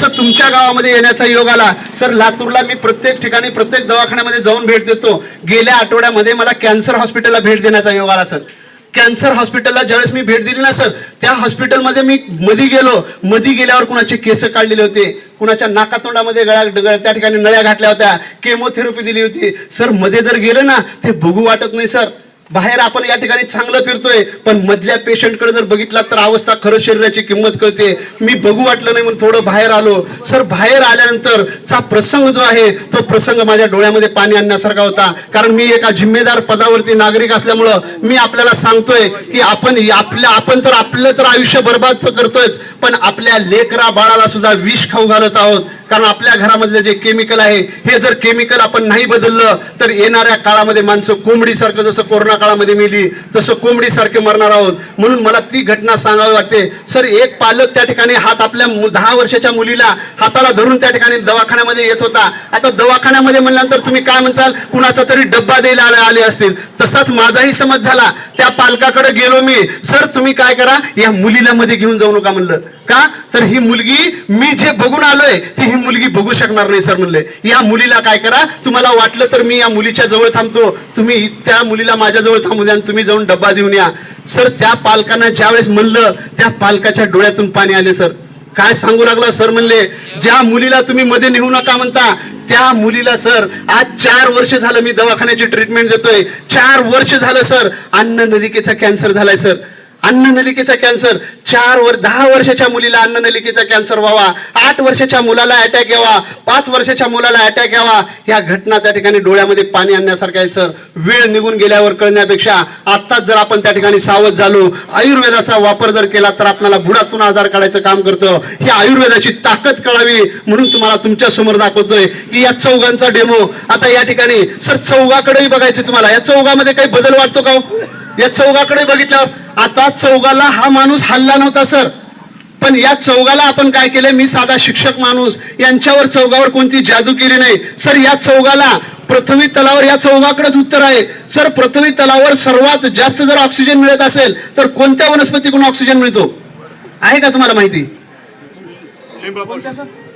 Sir तुमच्या गावामध्ये येण्याचा योग आला. सर लातूरला मी प्रत्येक ठिकाणी प्रत्येक दवाखान्यामध्ये जाऊन भेट देतो. गेल्या आठवड्यामध्ये मला कॅन्सर हॉस्पिटलला भेट देण्याचा योग आला सर. कॅन्सर हॉस्पिटलला ज्यावेळेस मी भेट दिली ना सर त्या हॉस्पिटलमध्ये मी मधी गेलो. मधी गेल्यावर कुणाचे केस काढलेले होते कुणाच्या नाकातोंडामध्ये गळा गळ्या- त्या ठिकाणी नळ्या घातल्या होत्या केमोथेरपी दिली होती. सरमध्ये जर गेलं ना ते बघू वाटत नाही सर. बाहेर आपण या ठिकाणी चांगलं फिरतोय पण मधल्या पेशंटकडे जर बघितला तर अवस्था खरं शरीराची किंमत कळते. मी बघू वाटलं नाही म्हणून थोडं बाहेर आलो. सर बाहेर आल्यानंतर चा प्रसंग जो आहे तो प्रसंग माझ्या डोळ्यामध्ये पाणी आणण्यासारखा होता. कारण मी एका जिम्मेदार पदावरती नागरिक असल्यामुळं मी आपल्याला सांगतोय की आपण आपल्या आपण तर आपलं तर आयुष्य बर्बाद करतोयच पण आपल्या लेकरा बाळाला सुद्धा विष खाऊ घालत आहोत. कारण आपल्या घरामधलं जे केमिकल आहे हे जर केमिकल आपण नाही बदललं तर येणाऱ्या काळामध्ये माणसं कोंबडीसारखं जसं कोरोना काळामध्ये मेली तसं कोंबडीसारखे मरणार आहोत. म्हणून मला ती घटना सांगावी वाटते. सर एक पालक त्या ठिकाणी हात आपल्या दहा वर्षाच्या मुलीला हाताला धरून त्या ठिकाणी दवाखान्यामध्ये येत होता. आता दवाखान्यामध्ये म्हणल्यानंतर तुम्ही काय म्हणताल? कुणाचा तरी डब्बा द्यायला आले असतील. तसाच माझाही समज झाला. त्या पालकाकडे गेलो मी. सर तुम्ही काय करा? या मुलीला मध्ये घेऊन जाऊ नका म्हणलं. का? तर ही मुलगी मी जे बघून आलोय ती ही मुलगी बघू शकणार नाही सर म्हणले. या मुलीला काय करा? तुम्हाला वाटलं तर मी या मुलीच्या जवळ थांबतो. तुम्ही त्या मुलीला माझ्या जवळ थांबू द्या तुम्ही जाऊन डब्बा देऊन या. सर त्या पालकांना ज्यावेळेस म्हणलं त्या पालकाच्या डोळ्यातून पाणी आले सर. काय सांगू लागला सर म्हणले? ज्या मुलीला तुम्ही मध्ये नेऊ नका म्हणता त्या मुलीला सर आज चार वर्ष झालं मी दवाखान्याची ट्रीटमेंट देतोय. चार वर्ष झालं सर. अन्न नलिकेचा कॅन्सर झालाय सर. अन्न नलिकेचा कॅन्सर. चार वर दहा वर्षाच्या मुलीला अन्न नलिकेचा कॅन्सर व्हावा. आठ वर्षाच्या मुलाला अटॅक यावा. पाच वर्षाच्या मुलाला अटॅक यावा. या घटना त्या ठिकाणी डोळ्यामध्ये पाणी आणण्यासारखं आहे सर. वेळ निघून गेल्यावर कळण्यापेक्षा आत्ताच जर आपण त्या ठिकाणी सावध झालो आयुर्वेदाचा वापर जर केला तर आपल्याला बुडातून आजार काढायचं काम करतं. ही आयुर्वेदाची ताकद कळावी म्हणून तुम्हाला तुमच्यासमोर दाखवतोय की या चौघांचा डेमो आता या ठिकाणी सर चौघाकडेही बघायचे तुम्हाला. या चौघामध्ये काही बदल वाटतो का हो? या चौघाकडे बघितल्यावर आता चौघाला हा माणूस हल्ला नव्हता सर. पण या चौघाला आपण काय केलं मी साधा शिक्षक माणूस. यांच्यावर चौघावर कोणती जादू केली नाही. सर या चौघाला पृथ्वी तलावर या चौघाकडेच उत्तर आहे. सर पृथ्वी तलावर सर्वात जास्त जर ऑक्सिजन मिळत असेल तर कोणत्या वनस्पतीकडून ऑक्सिजन मिळतो? आहे का तुम्हाला माहिती?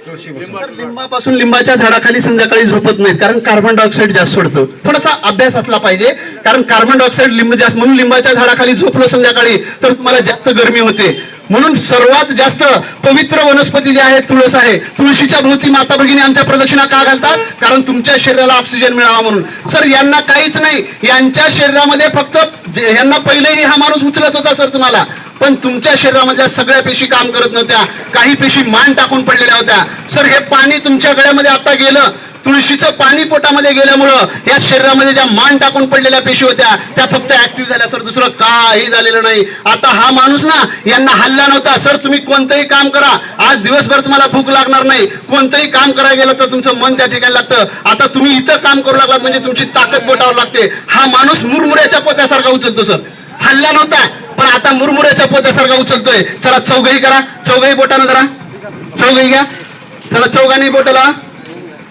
सर, लिंबापासून लिंबाच्या झाडाखाली संध्याकाळी झोपत नाहीत कारण कार्बन डायऑक्साईड जास्त सोडतो थोडासा अभ्यास असला पाहिजे कारण कार्बन डायऑक्साईड लिंब जास्त म्हणून लिंबाच्या झाडाखाली झोपलो संध्याकाळी तर तुम्हाला जास्त गरमी होते. म्हणून सर्वात जास्त पवित्र वनस्पती जी आहे तुळस आहे. तुळशीच्या भोवती माता भगिनी आमच्या प्रदक्षिणा का घालतात? कारण तुमच्या शरीराला ऑक्सिजन मिळावा म्हणून. सर यांना काहीच नाही. यांच्या शरीरामध्ये फक्त यांना पहिलेही हा माणूस उचलत होता सर तुम्हाला. पण तुमच्या शरीरामधल्या सगळ्या पेशी काम करत नव्हत्या. काही पेशी मान टाकून पडलेल्या होत्या. सर हे पाणी तुमच्या गळ्यामध्ये आता गेलं. तुळशीचं पाणी पोटामध्ये गेल्यामुळं या शरीरामध्ये ज्या मान टाकून पडलेल्या पेशी होत्या त्या फक्त ऍक्टिव्ह झाल्या. सर दुसरं काही झालेलं नाही. आता हा माणूस ना यांना हल्ला नव्हता. सर तुम्ही कोणतंही काम करा. आज दिवसभर तुम्हाला भूक लागणार नाही. कोणतंही काम करायला गेलं तर तुमचं मन त्या ठिकाणी लागतं. आता तुम्ही इथं काम करू लागलात म्हणजे तुमची ताकद बोटावर लागते. हा माणूस मुरमुऱ्याच्या पोत्यासारखा उचलतो सर. हल्ला नव्हता. पण आता मुरमुऱ्याच्या पोत्यासारखा उचलतोय. चला चौघही करा. चौघही बोटानं जरा चौघही घ्या. चला चौघांनी बोटाला.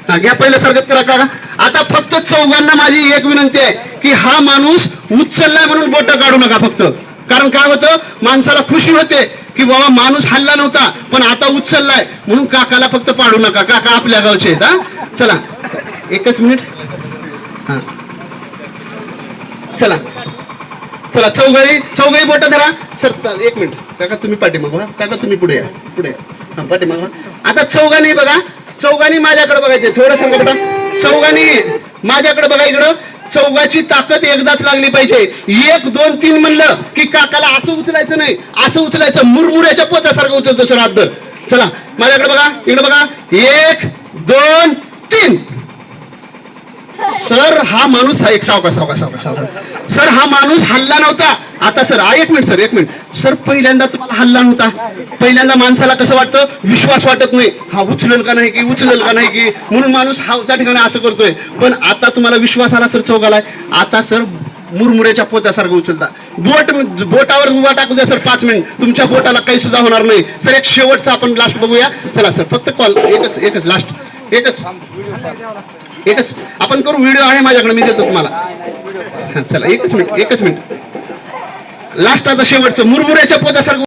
हा घ्या पहिलं सरगत करा का आता फक्त चौघांना माझी एक विनंती आहे की हा माणूस उचललाय म्हणून बोट काढू नका फक्त. कारण काय होतं? माणसाला खुशी होते की बाबा माणूस हल्ला नव्हता पण आता उचललाय म्हणून काकाला फक्त पाडू नका. काका आपल्या गावचे आहेत हा? चला. एकच मिनिट. हा. चला. चला चौघाई चौघाई बोट धरा. सर एक मिनिट. काका तुम्ही पाठीमागवा काका तुम्ही पुढे या. पुढे या. हा पाठीमागवा आता चौघानी बघा. चौघानी माझ्याकडे बघायचे. थोडं सांगा बेटा चौघानी माझ्याकडे बघा इकडं. चौघाची ताकद एकदाच लागली पाहिजे. एक दोन तीन म्हणलं की काकाला असं उचलायचं नाही. असं उचलायचं. मुरमुऱ्याच्या पोत्यासारखं उचलतो सर हात चला माझ्याकडे बघा. इकडे बघा. एक दोन तीन. सर हा माणूस हा एक सावका सावका सावका सावका सर हा माणूस हल्ला नव्हता. आता सर आ, एक मिनिट सर एक मिनिट. सर पहिल्यांदा तुम्हाला हल्ला नव्हता. पहिल्यांदा माणसाला कसं वाटतं? विश्वास वाटत नाही. हा उचलेल का नाही की उचलेल का नाही की? म्हणून माणूस हा त्या ठिकाणी असं करतोय. पण आता तुम्हाला विश्वास आला सर चौकालाय आता सर मुरमुऱ्याच्या पोत्यासारखं उचलता. बोट बोटावर उभा टाकू द्या सर पाच मिनिट. तुमच्या बोटाला काही सुद्धा होणार नाही. सर एक शेवटचा आपण लास्ट बघूया. चला सर फक्त कॉल एकच एकच लास्ट एकच. एकच. आपण करू व्हिडिओ आहे माझ्याकडे मी देतो तुम्हाला. हा, चला एकच मिनिट एकच मिनिट. लास्ट आता शेवटचं. मुरमुऱ्याच्या पोत्यासारखं